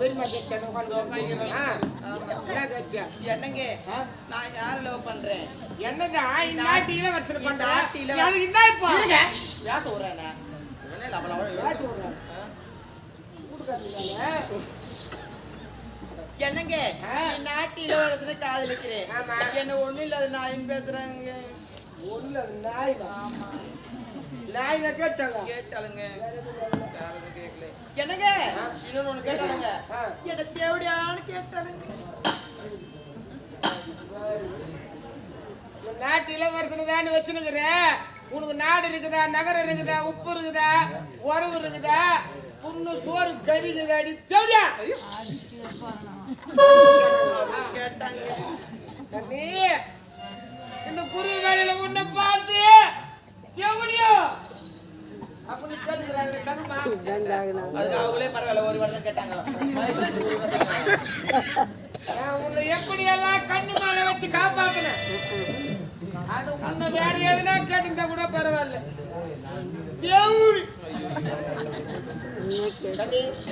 பெரியமா உட்காந்து என்ன கட்சியா என்னங்க? நான் யாரை லவ் பண்றேன்? என்னதான் இந்த நாட்டு இளவரசர் இந்த பண்ற? நாட்டு இளவரசர். அது என்ன இப்போ? இருங்க. யாத்த விடுறானே இவனே லவ லவ நாள். கூட்டுக்காரங்க. என்னங்க? என் நாட்டு இளவரசனை காதலிக்கிறேன். என்ன ஒண்ணும் இல்லாத நாயின் பேசுறாங்க. ஒண்ணுல அது நாய். நாயில கேட்டாங்க. கேட்டாளுங்க. யாரும் கேட்கல. என்னங்க? இன்னொன்னு ஒண்ணு கேட்டாளுங்க. ஆ. என்ன தேவடியான்னு கேட்டாளுங்க. இந்த நாட்டு இளவரசனை தான் வச்சுனுக்குற? உனக்கு நாடு இருக்குதா? நகரம் இருக்குதா? உப்பு இருக்குதா? உறவு இருக்குதா? புண்ணு சோறு கறி அடி சொல்லியா கேட்டாங்க. இந்த குருவி வேலையில உன்னை பார்த்து கருமா அதுக்கு அவங்களே பரவாயில்ல ஒரு வாரம் கேட்டாங்க கேட்டாங்க. உன்னை எப்படி எல்லாம் கண்ணு மேல வச்சு காப்பாத்தினேன் அது உன்னை வேற எதுனா கேட்டுந்தா கூட பரவாயில்ல.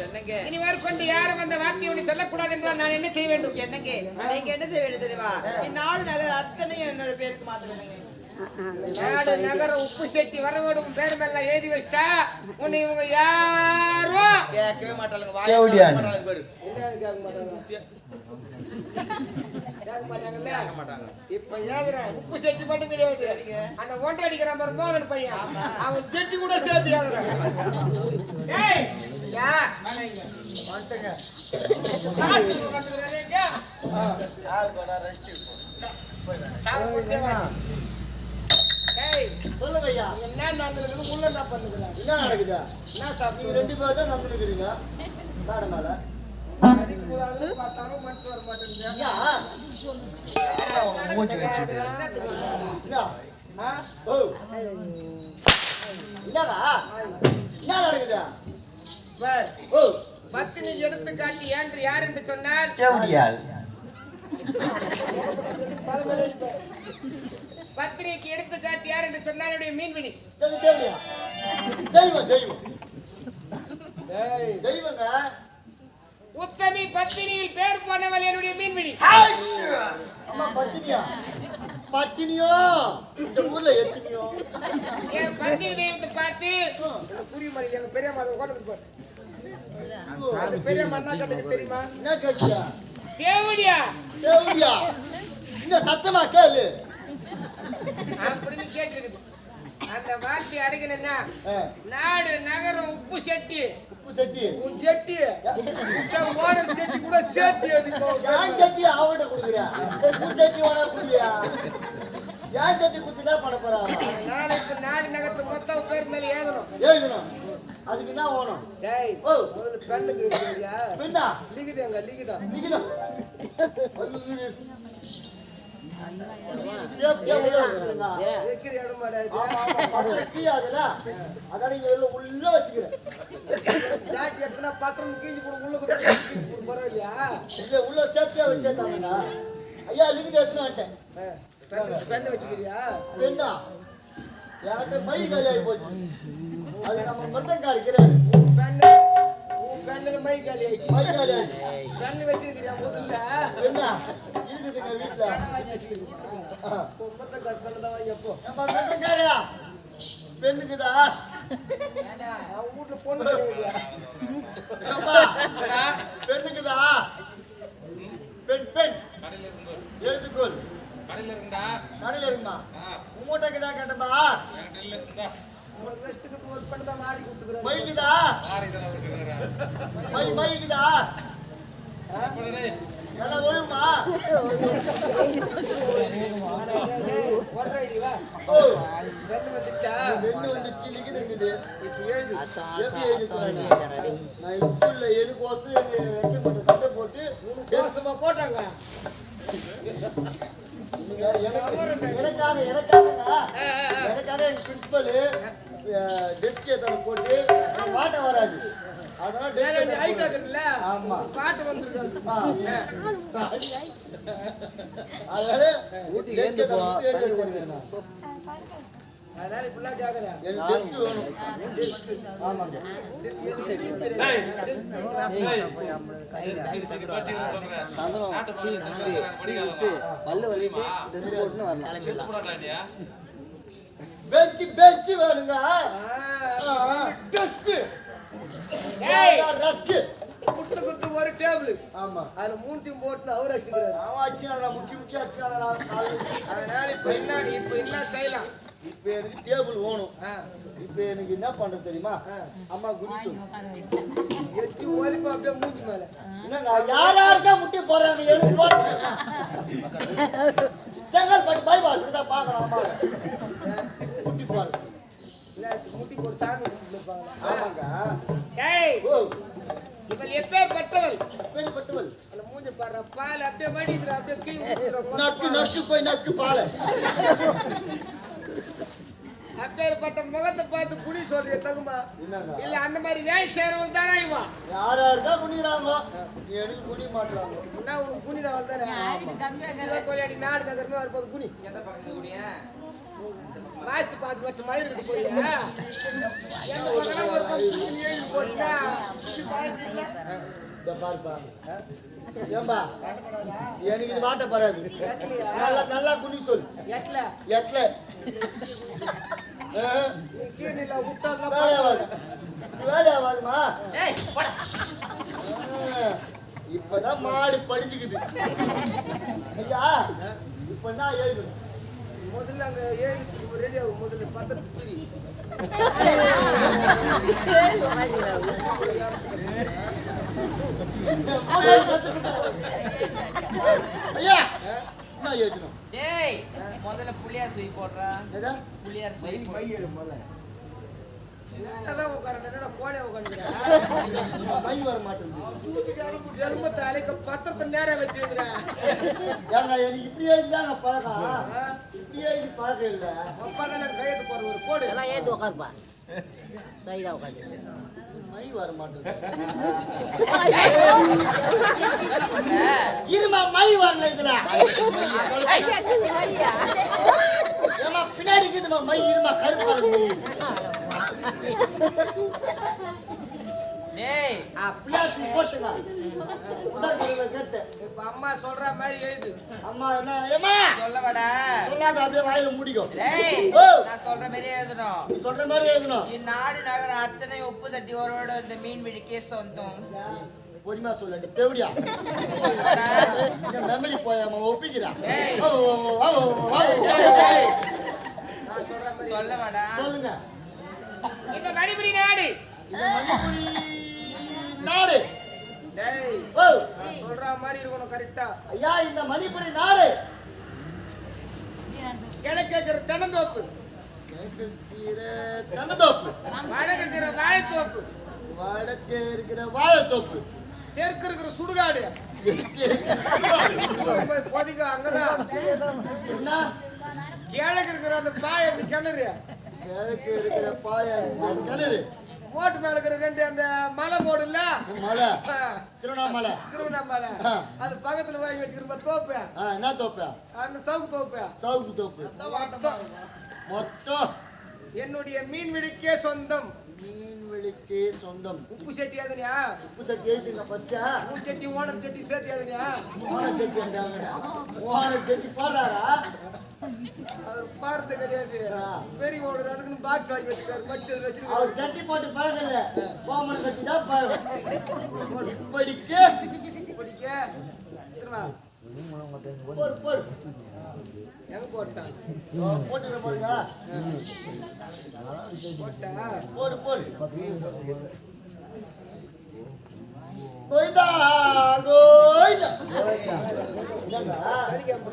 என்னங்க? இனி மேற்கொண்டு யாரும் அந்த வார்த்தையை உன்னை சொல்லக்கூடாது என்றால் நான் என்ன செய்ய வேண்டும்? என்னங்க? நீங்க என்ன செய்ய வேண்டியது தெரியுமா? இந்நாடு நகர் அத்தனையும் என்னோட பேருக்கு மாத்த வேணுங்க நாடு நகர உப்பு செட்டி வரவோடும் பேர் மேல எழுதி வச்சிட்டா உன்னை இவங்க யாரோ? கேட்கவே மாட்டாங்க மாட்டாங்க. இப்ப ஏதுடா உப்பு செட்டி மட்டும் கிடையாது. அந்த ஓட்டை அடிக்கிறான் பாரு மோகன் பையன். அவன் செட்டி கூட சேர்த்து ஏதுறான் ஏய் யா. இங்க. ஆள் கூட ரெஸ்ட் சொல்லுங்க ஐயா என்ன நடந்துருக்குது உள்ள என்ன பண்ணுதுடா என்ன நடக்குதா? என்ன நீங்க சாப்பிட்டு ரெண்டு பேர் தான் நடந்துருக்கிறீங்க காடு மேல அடிக்கக்கூடாதுன்னு பார்த்தாலும் மனசு வர மாட்டேங்குது வச்சுது. என்ன ஆ? ஓ. என்னவா என்ன நடக்குதா? ஓ. பத்தினி எடுத்து காட்டி ஏன்று யார் என்று சொன்னால் கேவடியால். பத்திரிகைக்கு எடுத்து காட்டி யார் என்று சொன்னால் என்னுடைய மீன்பிடி. தெய்வம் தெய்வம். தெய்வம் தெய்வம். தெய்வங்க. உத்தமி பத்தினியில் பேர் போனவள் என்னுடைய மீன்பிடி. அம்மா பத்தினியா பத்தினியோ இந்த ஊர்ல எத்தனியோ? என் பத்தினி தெய்வத்தை பார்த்து புரிய மாதிரி எங்க பெரியம்மா அதை உட்கார்ந்து பாரு. அந்த பெரியம்மா என்ன கட்டுக்கு தெரியுமா? என்ன கேட்டியா தேவடியா? தேவடியா? இந்த சத்தமா கேளு. அப்படின்னு கேட்டிருக்குது அந்த நாடு நகரம் உப்பு செட்டி. உப்பு சட்டி. உன் செட்டி. ஓனர் செட்டி கூட சேர்த்து எழுதிக்கோ யான் சட்டி அவன்கிட்ட கொடுக்குறியா? உன் சட்டி கொடுக்குறியா குத்துதான் பண்ண போறா? நாளைக்கு நாடு நகரத்து மொத்தம் பேர் மேல ஏதணும் எழுதணும் அதுக்கு என்ன வேணும் டேய் ஓ. கண்ணுக்கு இருக்கிறியா பெண்ணா லிகிதங்க லிகிதம். உள்ள வச்சுக்கிறேன் பாத்திரம் போடு உள்ள பரவாயில்லையா இல்ல உள்ள சேஃப்டியா வச்சேன் ஐயா வந்துட்டேன் கண்ணு வச்சுக்கிறியா பெண்ணா எனக்கு மை காலியாகி போச்சு அது நம்ம கண்ணு உன் கண்ணுல மை காலி ஆயிடுச்சு. மை காலியாகி கண்ணு வச்சிருக்கிறியா முதல்ல பெண்ணா இருக்குதுங்க வீட்டுல பெண்ணுக்குதா வீட்டுல பொண்ணு பெண்ணுக்குதா பெண் பெண் எழுதுக்கோள் கடையில இருந்தா கடையில இருந்தா உங்ககிட்ட ரெஸ்ட்டுக்கு மாடி மைக்குதா மை மைக்குதா நான் போட்டு மோசமா போட்டாங்க எனக்கு- எனக்காக எனக்காக எனக்காக எங்க பிரின்சிபல் டெஸ்க் ஏத்தான போட்டு வாட்ட வராது. அதனால வேற desk ஐ ல கேக்குதுல்ல ஆமா. எழுதி. குத்து குத்து ஒரு டேபிள் ஆமா. அதுல மூணு டீம் போட்டு அவர் அடிச்சுக்கிறாரு அவன் அடிச்சானா, முக்கி முக்கி அடிச்சானா, காலு. அதனால இப்ப என்ன இப்ப என்ன செய்யலாம்? இப்ப எனக்கு டேபிள் வேணும். இப்ப எனக்கு என்ன பண்றது தெரியுமா? அம்மா குடி சொல்லு. எட்டி ஒலிப்பு அப்படியே மூஞ்சி மேல. யார் யாருக்கா முட்டி போடுறாங்க? எனக்கு போடுங்க செங்கல்பட்டு பைபாஸ் தான் பார்க்கணும் அம்மா முட்டி போடுறது இல்ல, முட்டி போட்டு சாமி கும்பிட்டு இருப்பாங்களா? ஆமாங்க ஏய் ஓ இவள் எப்பேற்பட்டவள் பெரியப்பட்டவள் அந்த மூஞ்சி பாரு பால் அப்படியே மடிக்கிற அப்படியே கீழ் ஊத்துற நக்கு நக்கு பாலை அப்பேற்பட்ட முகத்தை பார்த்து குடி சொல்றிய தகுமா? இல்ல அந்த மாதிரி வேலை செய்யறவன் தானே இவன்? யார் யாருக்கா குனிகிறாங்க எனக்கு குனி மாட்டுறாங்க? என்ன உனக்கு குனிறவள் தானே? நாடு நகரமே வரும்போது குனி. பார்த்து மட்டும் மயிர் போய் எங்க பக்கம் ஒரு பக்கம் குனி எழுதி போட்டா இந்த பாருப்பா. ஏம்பா எனக்கு இது வாட்ட படாது. நல்லா நல்லா குனி சொல். எட்ல. எட்ல. வேலையாவாதுமா இப்பதான் மாடு படிச்சுக்குது. ஐயா இப்ப எழுதணும் முதல்ல அங்க ஏழு ரெடி ஆகும். முதல்ல பத்திரத்து பிரி ஐயா என்ன எழுதணும் டேய் முதல்ல புளியார் தூக்கி போடுறா. புளியார் தூக்கி போடு. அதான் உட்காரன் என்னடா கோணே உட்காந்துக்கிறேன் மை வர மாட்டேங்குது. எலும்பத்தை அழைக்க பத்திரத்தை நேரம் வச்சிருக்கிறேன். ஏங்க எனக்கு இப்படி எழுதிதாங்க பழக்கம். பழக்கம் இல்லை கையெழுத்து போற ஒரு கோடு எல்லாம் ஏந்து உட்காருப்பா சைடா உட்காந்து மை வர மாட்டேங்குது இருமா மை வரல இதுல. ஏமா பின்னாடி இருக்குதுமா மை இருமா கருப்பு கலர் மை டேய் அப்படியே போட்டுங்க கலர்ல கேட்டேன் இப்ப அம்மா சொல்ற மாதிரி எழுது அம்மா என்ன ஏமா சொல்ல வாடா சொல்லாத அப்படியே வாயில டேய் ஓ. நான் சொல்ற மாதிரி எழுதணும் நீ சொல்ற மாதிரி எழுதணும் இந்நாடு நகர அத்தனை உப்பு தட்டி ஒருவோட இந்த மீன் பிடிக்கே சொந்தம் பொறுமையா சொல்ல தேவடியா. மெமரி போயாம ஒப்பிக்கிறா ஏய். ஓ, ஓ, ஓ, ஓ, ஓ, ஓ, ஓ. சொல்ல வாடா சொல்லுங்க இந்த மணிபுரி நாடு நாடு. டேய் ஓ நான் சொல்ற மாதிரி இருக்கணும் கரெக்டா ஐயா இந்த மணிப்புரி நாடு. கிழக்கு இருக்கிற தென்னந்தோப்பு. தென்னந்தோப்பு. வடக்கு இருக்கிற வாழைத்தோப்பு. வடக்கு இருக்கிற வாழைத்தோப்பு. தெற்கு இருக்கிற சுடுகாடு. பொதிக்க அங்கதான் என்ன? கிழக்கு இருக்கிற அந்த பாய கிணறு. கிழக்கு இருக்கிற பாய கிணறு. ஓட்டு மேல இருக்கிற ரெண்டு அந்த மலை போடுல மலை. திருவண்ணாமலை. திருவண்ணாமலை. அது பக்கத்துல வாங்கி வச்சிருக்க தோப்பு என்ன தோப்பு அந்த சவுக்கு தோப்பு சவுக்கு தோப்பு. மொத்தம். என்னுடைய மீன் விடிக்கே சொந்தம். மீன்வெளிக்கு சொந்தம். உப்பு செட்டி அதுனியா உப்பு சட்டி ஃபர்ஸ்ட் உப்பு செட்டி ஓனர் செட்டி சேர்த்தி அதுனியா ஓன செட்டி என்றாங்க. ஓன செட்டி போடுறாரா? அவர் பார்த்து கிடையாது. பெரிய அதுக்குன்னு பாக்ஸ் வாங்கி வச்சிருக்காரு. அவர் சட்டி போட்டு பழகல. கோமன் கட்டி தான் பழகம். இப்படிக்கு பிடிக்க. திரும்ப போடு போடு.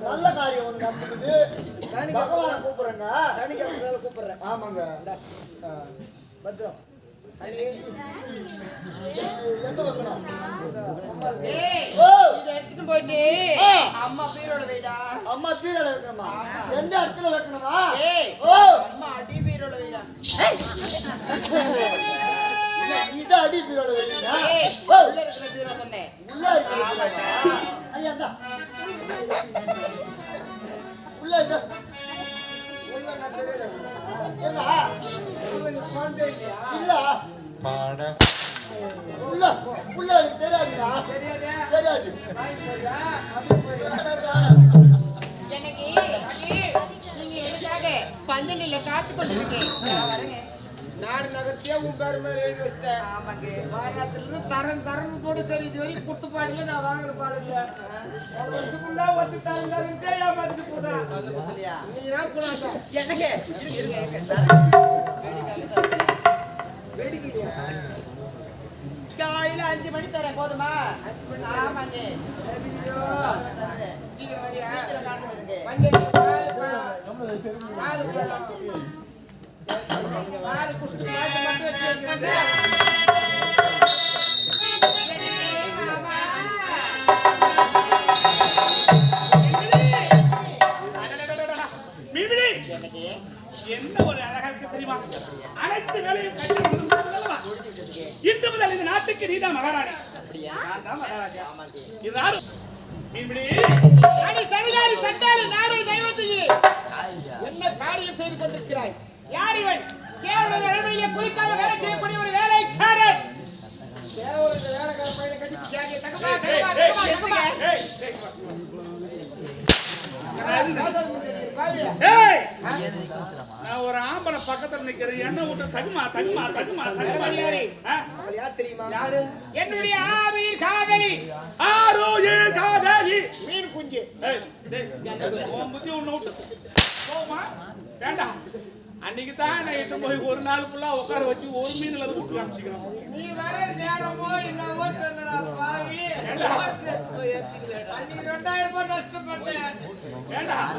நல்ல காரியம் ஒண்ணு நடக்குது பகவானை கூப்பிடுறேங்க சனிக்கிழமை கூப்பிடுறேன். ஆமாங்க. பத்திரம். எங்க வைக்கணும்? எடுத்துட்டு போயிட்டு. அம்மா பீரோட வைடா அம்மா கீழே வைக்கணுமா எந்த இடத்துல வைக்கணுமா டேய் ஓ அம்மா அடி பீரோட வைடா இத அடி பீரோட வைக்கிறீங்க ஏய், ஓ, உள்ள இருக்கிற பீரோ சொன்னேன். உள்ள இருக்கிற பீரோவா? ஐயா, இந்தா. உள்ள இந்தா. உள்ள நான் தெரியாது. ஏண்டா? இல்ல. உள்ள காத்து நான் வரேங்க. நாடு நகர்த்தியே உன் பேர் மேல எழுதி வச்சிட்டேன். ஆமாங்க. வாரத்துல இருந்து தரம் தரம் போட்டு சரி இது வரைக்கும் நான் ஒரு வருஷத்துக்குள்ள வந்து தரம் தரன்ட்டே ஏமாத்திட்டு இல்லையா நீ ஏன் கூடாது? எனக்கு இருங்க இருங்க. வேடிக்கையா? காலையில அஞ்சு மணி தரேன் போதுமா? ஆமாங்க. சீக்கிரம் காத்து என்ன ஒரு அழகா இருக்கு தெரியுமா? அனைத்து வேலையும்? இன்று முதல் இந்த நாட்டுக்கு நீதான் மகாராணி. அப்படியா? நான் தான் மகாராஜா. ஆமாங்க இது யாரு? மீன்பிடி அடி கரிகாரி சண்டாளி நாடை செய்து கொண்டிருக்கிறாய். யார் இவன்? கேவல அரண்மனையிலே குறிக்காத வேலை செய்யக்கூடிய ஒரு வேலைக்காரன் கேவல இந்த வேலைக்கார பையனை கட்டி கேட்க தகமா தகமா தகமா தகமா ஏய், ஏய், பாவியா ஏய்! நான் ஒரு ஆம்பளை பக்கத்துல நிக்கிறேன். என்ன விட்டு தகுமா தகுமா தகுமா தகுமா. தெரியுமா? யாரு? என்னுடைய ஆவியில் காதலி. ஆரோயில் காதலி. மீன் குஞ்சு. உன் புத்தி விட்டு. போமா வேண்டாம் அன்னைக்கு தான் நான் இட்டு போய் ஒரு நாள் ஃபுல்லா உட்கார வச்சு ஒரு மீன்ல அதை விட்டு காமிச்சிக்கிறோம் நீ வர நேரமோ என்னவோ தெரியலடா பாவி. அன்னைக்கு ரெண்டாயிரம் ரூபாய் நஷ்டப்பட்டேன். வேண்டாம்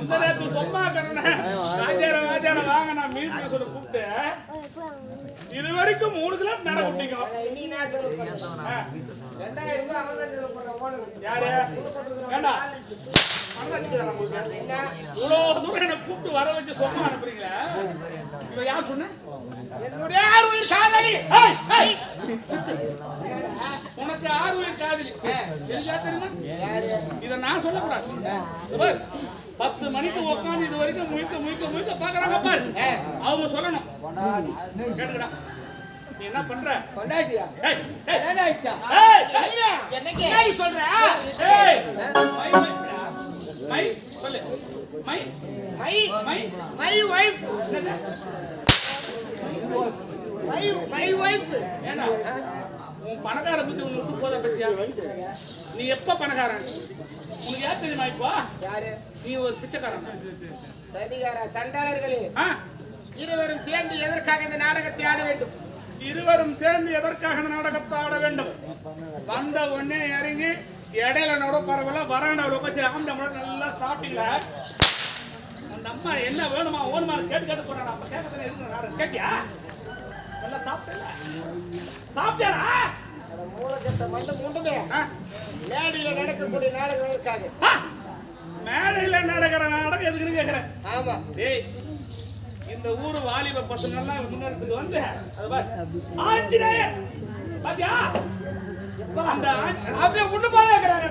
இந்த நேரத்து சும்மா கரண வாத்தியார வாத்தியார வாங்க நான் மீன் பேசோட கூப்பிட்டு இது வரைக்கும் மூணு கிலோ நட விட்டீங்க நீ என்ன சொல்ல ரெண்டாயிரம் ரூபாய் அவன் தான் செலவு பண்ண போனது யாரு? வேண்டாம் இவ்வளவு தூரம் என்ன கூப்பிட்டு வர வச்சு அனுப்புறீங்களே? இவ யார் சொன்ன? என்னுடைய காதலி. உனக்கு ஆர்வம் காதலி. தெரிஞ்சா தெரியுமா? இத நான் சொல்லக்கூடாது. பத்து மணிக்கு உட்காந்து இது வரைக்கும் முழிக்க முழிக்க முழிக்க பாக்குறாங்க பாரு. அவங்க சொல்லணும். கேட்டுக்கடா. என்ன பண்ற? என்னங்க என்னடி சொல்ற. மை, சொல்லு. My, my my, my wife my my wife ஏண்டா? உன் பணக்கார புத்தி உனக்கு விட்டு போதா பத்தியா? நீ எப்ப பணக்காரன்? உனக்கு யார் தெரியுமா இப்போ? யாரு? நீ ஒரு பிச்சைக்காரன். சதிகார சண்டாளர்களே? இருவரும் சேர்ந்து எதற்காக இந்த நாடகத்தை ஆட வேண்டும்? இருவரும் சேர்ந்து எதற்காக இந்த நாடகத்தை ஆட வேண்டும்? வந்த உடனே இறங்கி இடையில நட பரவாயில்ல வராண்டாவில் உட்காந்து ஆம்பளை நல்லா சாப்பிட்டீங்களா அந்த அம்மா என்ன வேணுமா ஓணுமா கேட்டு கேட்டு போறாடா. அப்ப கேட்கறதுல இருக்கு நாடகம் கேட்டியா? நல்லா சாப்பிட்டல. சாப்பிட்டியாடா? அந்த மூலக்கட்ட மண்டம்? மேடையில நடக்கக்கூடிய நாடகங்களுக்காக ஆ! மேடையில நடக்கிற நாடகம் எதுக்குன்னு கேக்குறேன் ஆமா. டேய் இந்த ஊரு வாலிப பசங்க எல்லாம் முன்னெடுத்துக்கு வந்து அது பாரு. ஆஞ்சநேயர்! பாத்தியா? அப்படியே உண்டு பாக்கிறாரு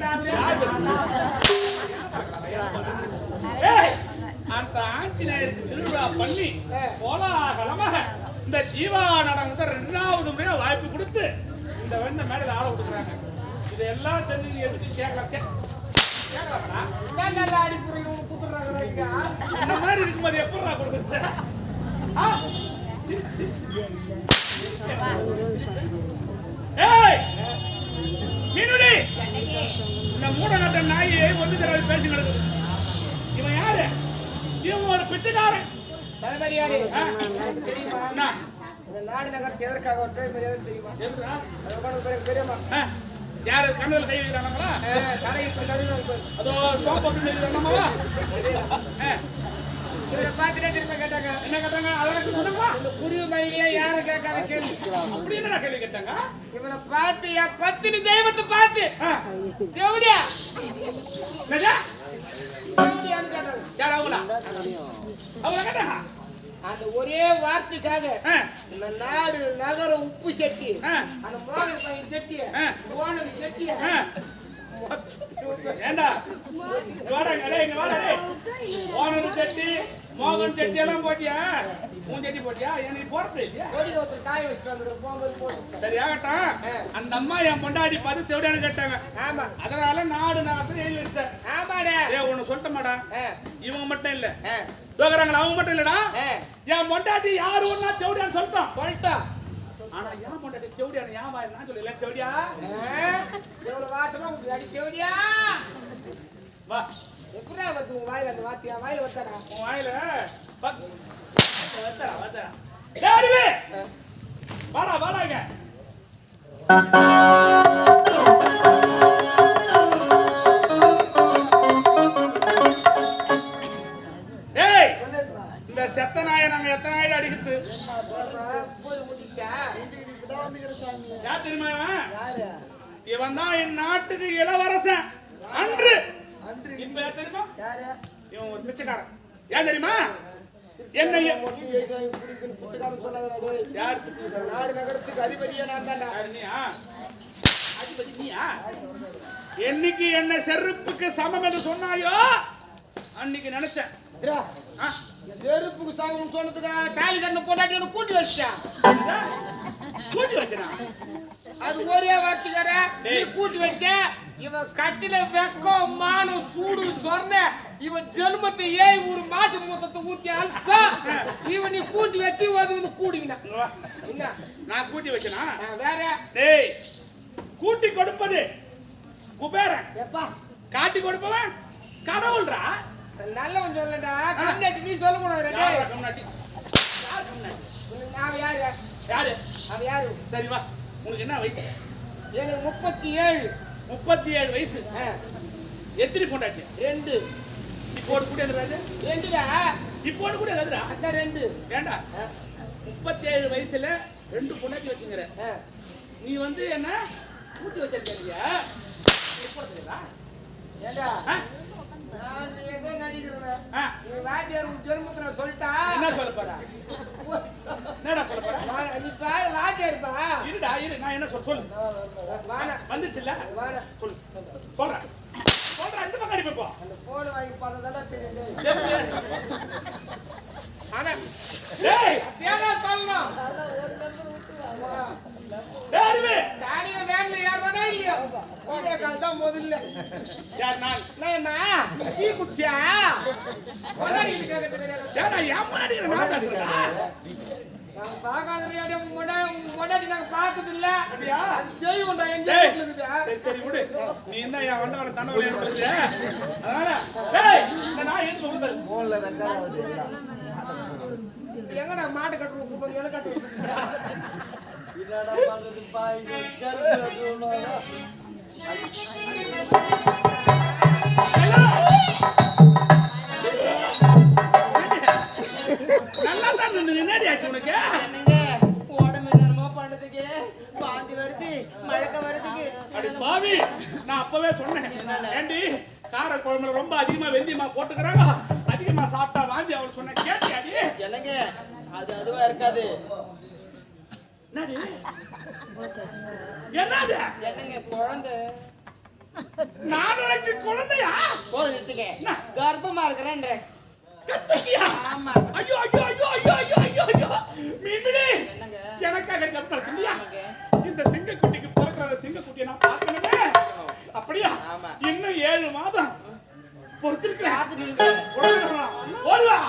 ஏய், அந்த ஆஞ்சநேயருக்கு திருவிழா பண்ணி கோலாகலமாக இந்த ஜீவா நடனத்தை ரெண்டாவது முறையா வாய்ப்பு கொடுத்து இந்த வெண்ண மேடையில் ஆள கொடுக்குறாங்க. இதெல்லாம் தெரிஞ்சு நீ எதுக்கு கேட்கல கேட்கலாம்டா நல்லா ஆடி புரியும் குத்துறாங்க இந்த மாதிரி இருக்கும்போது எப்படா கொடுக்குறது? ஏய் மீனுடி இந்த மூடநட்ட நாய் ஒன்று தடவை பேசி கிடக்குது. இவன் யாரு? இவன் ஒரு பிச்சைக்காரன். ஆ? தெரியுமா? நாடு நகரத்து எதற்காக ஒரு தலைமரியாதை தெரியுமா? ஆ? யாரு? கண்ணில் கை வைக்கிறாங்களா. அதோ நிற்கிறாங்களா இவரை பார்த்துட்டே திரும்ப கேட்டாங்க. என்ன கேட்டாங்க? சொன்னாங்களா இந்த குருவி மயிலே யாரும் கேட்காத கேள்வி? அப்படி கேள்வி கேட்டாங்க? இவனை பார்த்து என் பத்தினி தெய்வத்தை பார்த்து. யார் அவங்களா? கேட்டாங்க? அந்த ஒரே வார்த்தைக்காக இந்த நாடு நகரம் உப்பு செட்டி. அந்த மோகன் பையன் செட்டி ஆ. ஓனர் செட்டி ஆ. ஏண்டா? வாடா டேய், இங்க வாடா செட்டி மோகன் செட்டி எல்லாம் போட்டியா? உன் செட்டி போட்டியா? எனக்கு போறது இல்லையா? காய வச்சுட்டு போட்டு சரி ஆகட்டும். அந்த அம்மா என் பொண்டாடி பார்த்து தேவையான கேட்டாங்க. ஆமா. அதனால நாடு நகரத்துல எழுதி வச்சேன் ஆமாடா. ஏ ஒண்ணு சொல்லட்டமாடா ஆ, இவங்க மட்டும் இல்ல. தோக்குறாங்களா அவங்க மட்டும் இல்லடா. என் பொண்டாட்டி யாரு ஒண்ணா தேவடியான்னு சொல்லிட்டோம் சொல்லிட்டோம் ஆனா ஏன் வாய் நான் சொல்லல தேவடியா ஆ, எவ்வளவு வாட்டமா உங்களுக்கு அடி வா. எப்படிடா வந்து உன் வாயில அந்த வார்த்தையா? வாயில வந்தாடா உன் வாயில? வா. வந்தடா வந்தடா ஏய் அறிவு வாடா வாடா யார் தெரியுமா இவன்? இவன் தான் என் நாட்டுக்கு இளவரசன். அன்று. இப்ப யார் தெரியுமா? இவன் ஒரு பிச்சைக்காரன். ஏன் தெரியுமா? என்ன யார்? நாடு நகரத்துக்கு அதிபதியா நான் நீயா? அதிபதி நீயா? என்னைக்கு என்ன செருப்புக்கு சமம் என்று சொன்னாயோ அன்னைக்கு நினைச்சேன்? செருப்புக்கு சாகணும் சொன்னதுக்கு தாலி கண்ணு போட்டாட்டி கூட்டி வச்சிட்டான். கூட்டி வச்சனா அது ஒரே வார்த்தைக்கார நீ கூட்டி வச்ச இவன் கட்டில வெக்கம் மானம் சூடு சொர்ண இவன் ஜென்மத்தை ஏய் ஒரு மாட்டு மூத்தத்தை ஊத்தி அல்சா. இவன் நீ கூட்டி வச்சு அது வந்து கூடிவினா. என்ன? நான் கூட்டி வச்சனா? வேற? டேய் கூட்டி கொடுப்பது குபேரன். எப்பா? காட்டி கொடுப்பவன் கடவுள்ரா. நல்லவன் சொல்லடா. கண்ணாட்டி நீ சொல்ல கூடாது கம்னாட்டி? கம்னாட்டி? நான் யாரு? யாரு? அவன் யாரு? சரி வா உனக்கு என்ன வயசு? எனக்கு முப்பத்தி ஏழு முப்பத்தி ஏழு வயசு எத்தனை பொண்டாட்டி? ரெண்டு. இப்போ ஒரு கூட எதுறாது ரெண்டுடா. இப்போ ஒரு கூட எதுரா அதான் ரெண்டு. ஏண்டா முப்பத்தி ஏழு வயசுல ரெண்டு பொண்டாட்டி வச்சுங்கிற நீ வந்து என்ன கூட்டி வச்சிருக்கியா ஏண்டா? நான் ஏதோ நடிக்கிறேன். வாத்தியார் ஜென்மத்துல சொல்லிட்டா. என்ன சொல்ல போற என்னடா சொல்ல போற வா- நீ பாரு வாத்தியார்ப்பா இருடா இரு நான் என்ன சொல்ல வந்துச்சுல்ல வாடா சொல்லு சொல்றேன் சொல்றேன் ரெண்டு பக்கம் அடிப்போ அந்த போன் வாங்கி பார்த்ததாடா தெரியும் ஆனா டேய் தேடா சொல்லணும் டேய் அறிவு தானிய வேன்ல ஏறணும் இல்லையோ இதே கால் தான் முதல்ல யார் நான் என்னம்மா டீ குடிச்சியா கொண்டாடி இருக்கிறது ஏடா ஏன் முன்னாடி நான் அடிக்கிறா நாங்க பார்க்காத ரேடியோ முன்னாடி நாங்க பார்த்தது டேய் வீட்டுல இருக்குது சரி சரி விடு. நீ என்ன என் வண்டவன தன்னை விளையாடுறது அதனால டேய் இந்த நான் எதுக்கு விடுதல் எங்கடா மாட்டு என்னடா பண்றது பாய்? கருப்பு நல்லா அப்பவே சொன்னேன். ஏண்டி கார குழம்புல ரொம்ப அதிகமா வெந்தியமா போட்டுக்கிறாங்க. அதிகமா சாப்பிட்டா வாந்தி அவள் சொன்ன கேட்டியாடி? இல்லைங்க அது அதுவா இருக்காது. என்னடி? என்னது? என்னங்க குழந்தை? நான் உனக்கு குழந்தையா? போதும் எடுத்துக்க கர்ப்பமா இருக்கிறேன்ற கத்திக்கியா? ஆமா. ஐயோ ஐயோ ஐயோ ஐயோ ஐயோ ஐயோ ஐயோ. மீன்பிடி என்னங்க? எனக்காக இல்லையா ஆமாங்க. இந்த சிங்கக்குட்டிக்கு பிறக்கிற சிங்கக்குட்டியை நான் அப்படியா? இன்னும் ஏழு மாதம் பொறுத்திருக்கிறேன். ஓடுவா